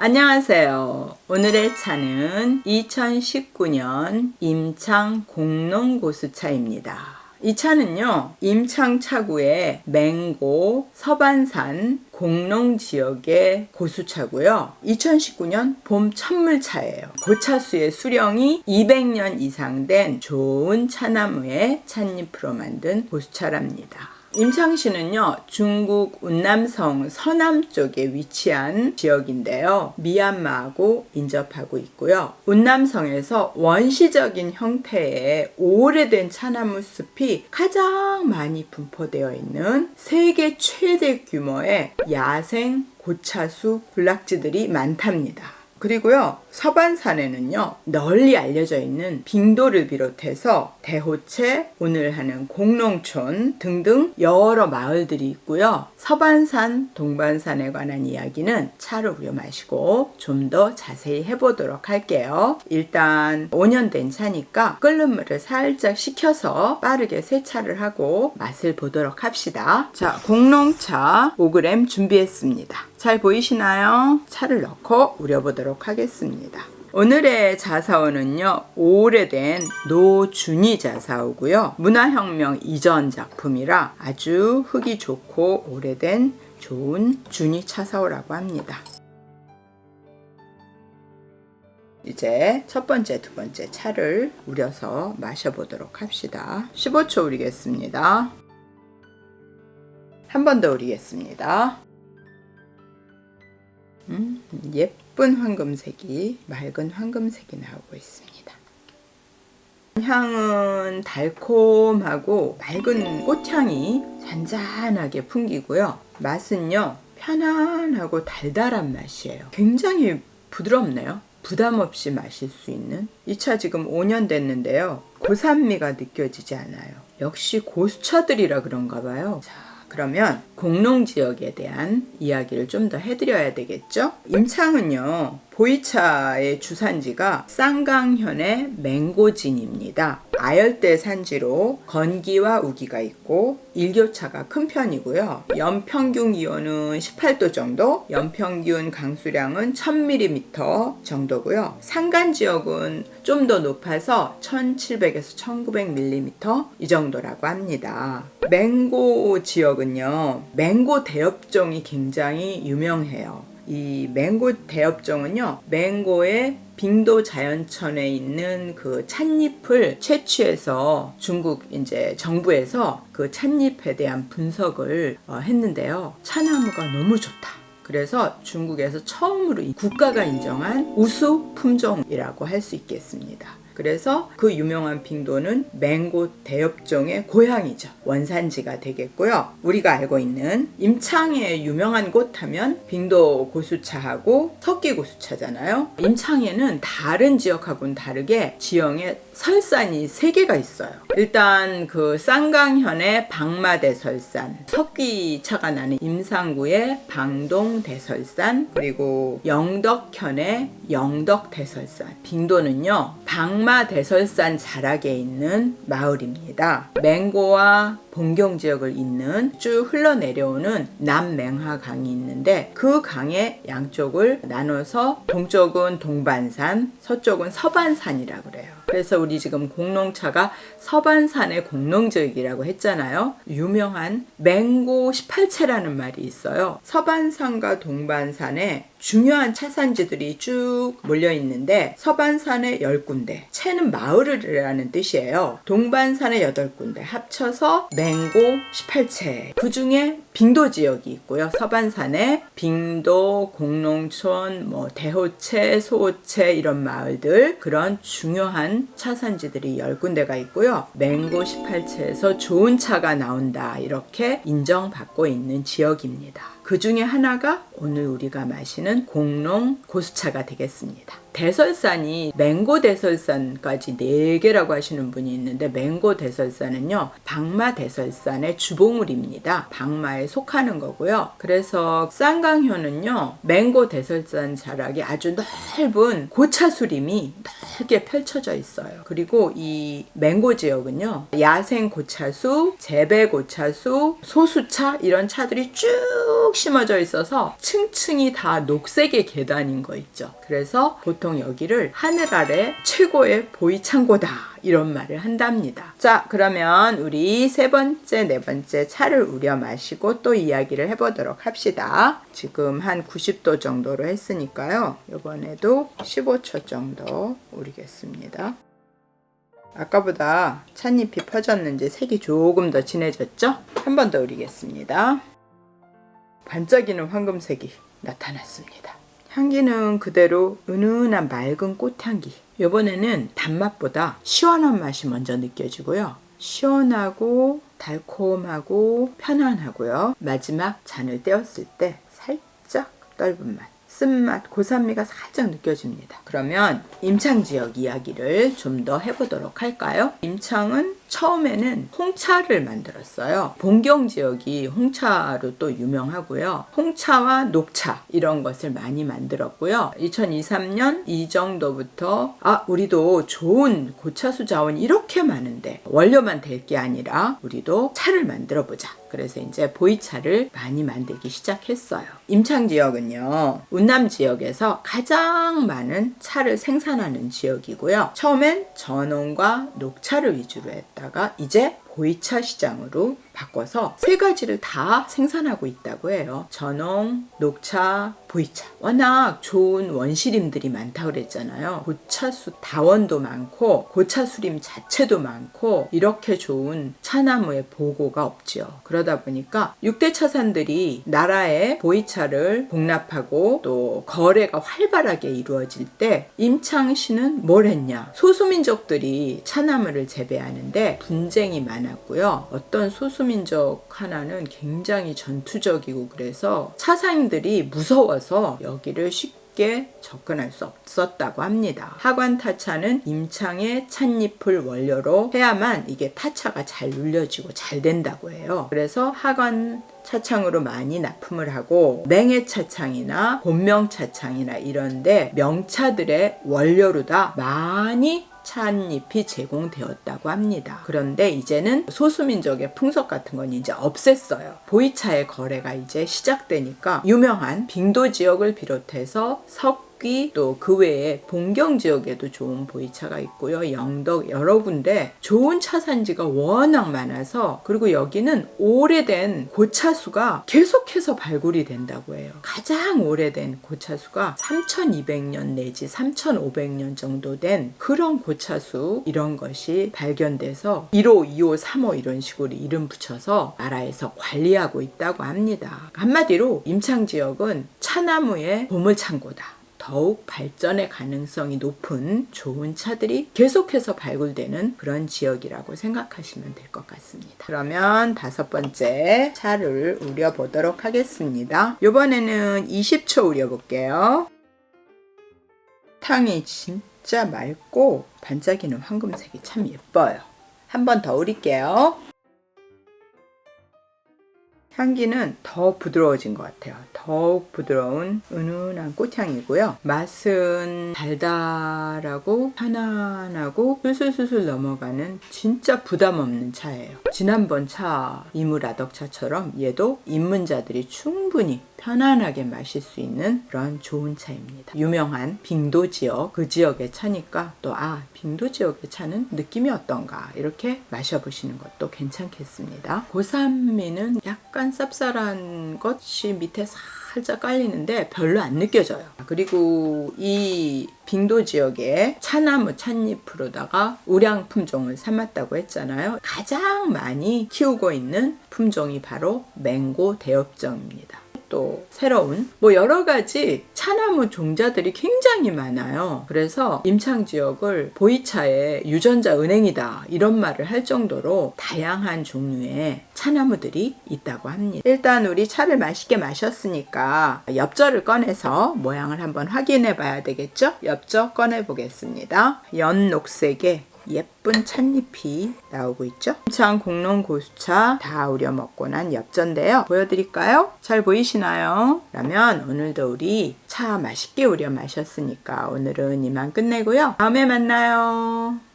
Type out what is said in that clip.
안녕하세요. 오늘의 차는 2019년 임창 공농고수차입니다. 이 차는요, 임창 차구의 맹고 서반산 공농 지역의 고수차고요. 2019년 봄 첫물차예요. 고차수의 수령이 200년 이상 된 좋은 차나무의 찻잎으로 만든 고수차랍니다. 임창시는요, 중국 운남성 서남 쪽에 위치한 지역인데요. 미얀마하고 인접하고 있고요. 운남성에서 원시적인 형태의 오래된 차나무 숲이 가장 많이 분포되어 있는 세계 최대 규모의 야생 고차수 군락지들이 많답니다. 그리고요, 서반산에는요, 널리 알려져 있는 빙도를 비롯해서 대호체, 오늘 하는 공농촌 등등 여러 마을들이 있고요. 서반산, 동반산에 관한 이야기는 차를 우려 마시고 좀 더 자세히 해보도록 할게요. 일단 5년 된 차니까 끓는 물을 살짝 식혀서 빠르게 세차를 하고 맛을 보도록 합시다. 자, 공농차 5g 준비했습니다. 잘 보이시나요? 차를 넣고 우려보도록 하겠습니다. 오늘의 자사오는요, 오래된 노준이 자사오고요. 문화혁명 이전 작품이라 아주 흙이 좋고 오래된 좋은 준이 차사오라고 합니다. 이제 첫 번째, 두 번째 차를 우려서 마셔보도록 합시다. 15초 우리겠습니다. 한 번 더 우리겠습니다. 음, 예쁜 황금색이 맑은 황금색이 나오고 있습니다. 향은 달콤하고 맑은 꽃향이 잔잔하게 풍기고요. 맛은요 편안하고 달달한 맛이에요. 굉장히 부드럽네요. 부담 없이 마실 수 있는 이 차 지금 5년 됐는데요. 고산미가 느껴지지 않아요. 역시 고수차들이라 그런가 봐요. 자, 그러면 공농 지역에 대한 이야기를 좀 더 해드려야 되겠죠? 임창은요, 보이차의 주산지가 쌍강현의 맹고진입니다. 아열대 산지로 건기와 우기가 있고 일교차가 큰 편이고요. 연평균 기온은 18도 정도, 연평균 강수량은 1000mm 정도고요. 산간 지역은 좀 더 높아서 1700에서 1900mm 이 정도라고 합니다. 맹고 지역은요. 맹고 대엽종이 굉장히 유명해요. 이 맹고 대엽종은요, 맹고의 빙도 자연천에 있는 그 찻잎을 채취해서 중국 이제 정부에서 그 찻잎에 대한 분석을 어, 했는데요. 차나무가 너무 좋다. 그래서 중국에서 처음으로 국가가 인정한 우수 품종이라고 할 수 있겠습니다. 그래서 그 유명한 빙도는 맹고 대엽종의 고향이죠. 원산지가 되겠고요. 우리가 알고 있는 임창의 유명한 곳 하면 빙도 고수차하고 석기 고수차잖아요. 임창에는 다른 지역하고는 다르게 지형에 설산이 세 개가 있어요. 일단 그 쌍강현의 방마대 설산, 석기차가 나는 임상구의 방동 대설산, 그리고 영덕현의 영덕 대설산. 빙도는요, 방마 대설산 자락에 있는 마을입니다. 맹고와 봉경 지역을 잇는 쭉 흘러내려오는 남맹하 강이 있는데 그 강의 양쪽을 나눠서 동쪽은 동반산, 서쪽은 서반산이라고 그래요. 그래서 우리 지금 공농차가 서반산의 공농지역이라고 했잖아요. 유명한 맹고 18채라는 말이 있어요. 서반산과 동반산에 중요한 차산지들이 쭉 몰려 있는데 서반산에 10군데, 채는 마을이라는 뜻이에요. 동반산에 8군데 합쳐서 맹고 18채. 그 중에 빙도 지역이 있고요. 서반산에 빙도, 공농촌, 뭐 대호채, 소호채 이런 마을들 그런 중요한 차산지들이 10군데가 있고요. 맹고 18채에서 좋은 차가 나온다. 이렇게 인정받고 있는 지역입니다. 그 중에 하나가 오늘 우리가 마시는 공농 고수차가 되겠습니다. 대설산이 맹고 대설산까지 4개라고 하시는 분이 있는데 맹고 대설산은요. 박마 대설산의 주봉울입니다. 박마에 속하는 거고요. 그래서 쌍강효는요. 맹고 대설산 자락이 아주 넓은 고차수림이 넓게 펼쳐져 있어요. 그리고 이 맹고 지역은요. 야생 고차수, 재배 고차수, 소수차 이런 차들이 쭉 심어져 있어서 층층이 다 녹색의 계단인 거 있죠. 그래서 보통 여기를 하늘 아래 최고의 보이 창고다 이런 말을 한답니다. 자, 그러면 우리 세 번째, 네 번째 차를 우려 마시고 또 이야기를 해보도록 합시다. 지금 한 90도 정도로 했으니까요. 이번에도 15초 정도 우리겠습니다. 아까보다 찻잎이 퍼졌는지 색이 조금 더 진해졌죠? 한 번 더 우리겠습니다. 반짝이는 황금색이 나타났습니다. 향기는 그대로 은은한 맑은 꽃향기. 이번에는 단맛보다 시원한 맛이 먼저 느껴지고요. 시원하고 달콤하고 편안하고요. 마지막 잔을 떼었을 때 살짝 떫은 맛. 쓴맛, 고산미가 살짝 느껴집니다. 그러면 임창 지역 이야기를 좀 더 해보도록 할까요? 임창은 처음에는 홍차를 만들었어요. 봉경 지역이 홍차로 또 유명하고요. 홍차와 녹차 이런 것을 많이 만들었고요. 2023년 이 정도부터 아 우리도 좋은 고차수 자원 이렇게 많은데 원료만 될 게 아니라 우리도 차를 만들어 보자. 그래서 이제 보이차를 많이 만들기 시작했어요. 임창 지역은요, 운남 지역에서 가장 많은 차를 생산하는 지역이고요. 처음엔 전원과 녹차를 위주로 했다 가 이제 보이차 시장으로 바꿔서 세 가지를 다 생산하고 있다고 해요. 전홍, 녹차, 보이차. 워낙 좋은 원시림들이 많다고 그랬잖아요. 고차수 다원도 많고 고차수림 자체도 많고 이렇게 좋은 차나무의 보고가 없지요. 그러다 보니까 6대 차산들이 나라에 보이차를 복납하고 또 거래가 활발하게 이루어질 때 임창시는 뭘 했냐? 소수민족들이 차나무를 재배하는데 분쟁이 많 았고요. 어떤 소수민족 하나는 굉장히 전투적이고 그래서 차상들이 무서워서 여기를 쉽게 접근할 수 없었다고 합니다. 하관 타차는 임창의 찻잎을 원료로 해야만 이게 타차가 잘 눌려지고 잘 된다고 해요. 그래서 하관 차창으로 많이 납품을 하고 맹해 차창이나 본명 차창이나 이런데 명차들의 원료로 다 많이 찻잎이 제공되었다고 합니다. 그런데 이제는 소수민족의 풍속 같은 건 이제 없앴어요. 보이차의 거래가 이제 시작되니까 유명한 빙도 지역을 비롯해서 석 또 그 외에 봉경 지역에도 좋은 보이차가 있고요. 영덕 여러 군데 좋은 차 산지가 워낙 많아서 그리고 여기는 오래된 고차수가 계속해서 발굴이 된다고 해요. 가장 오래된 고차수가 3200년 내지 3500년 정도 된 그런 고차수 이런 것이 발견돼서 1호, 2호, 3호 이런 식으로 이름 붙여서 나라에서 관리하고 있다고 합니다. 한마디로 임창 지역은 차나무의 보물창고다. 더욱 발전의 가능성이 높은 좋은 차들이 계속해서 발굴되는 그런 지역이라고 생각하시면 될 것 같습니다. 그러면 다섯 번째 차를 우려 보도록 하겠습니다. 이번에는 20초 우려 볼게요. 탕이 진짜 맑고 반짝이는 황금색이 참 예뻐요. 한 번 더 우릴게요. 향기는 더 부드러워진 것 같아요. 더욱 부드러운 은은한 꽃향이고요. 맛은 달달하고 편안하고 술술술술 넘어가는 진짜 부담 없는 차예요. 지난번 차 이무라덕차처럼 얘도 입문자들이 충분히 편안하게 마실 수 있는 그런 좋은 차입니다. 유명한 빙도 지역, 그 지역의 차니까 또 아, 빙도 지역의 차는 느낌이 어떤가 이렇게 마셔보시는 것도 괜찮겠습니다. 고산미는 약간 쌉쌀한 것이 밑에 살짝 깔리는데 별로 안 느껴져요. 그리고 이 빙도 지역에 차나무 찻잎으로다가 우량 품종을 삼았다고 했잖아요. 가장 많이 키우고 있는 품종이 바로 맹고 대엽정입니다. 또 새로운 뭐 여러 가지 차나무 종자들이 굉장히 많아요. 그래서 임창 지역을 보이차의 유전자 은행이다 이런 말을 할 정도로 다양한 종류의 차나무들이 있다고 합니다. 일단 우리 차를 맛있게 마셨으니까 엽저를 꺼내서 모양을 한번 확인해 봐야 되겠죠? 엽저 꺼내 보겠습니다. 연 녹색의 예쁜 찻잎이 나오고 있죠. 임창 공농 고수차 다 우려 먹고 난 엽전데요. 보여드릴까요? 잘 보이시나요? 그러면 오늘도 우리 차 맛있게 우려 마셨으니까 오늘은 이만 끝내고요. 다음에 만나요.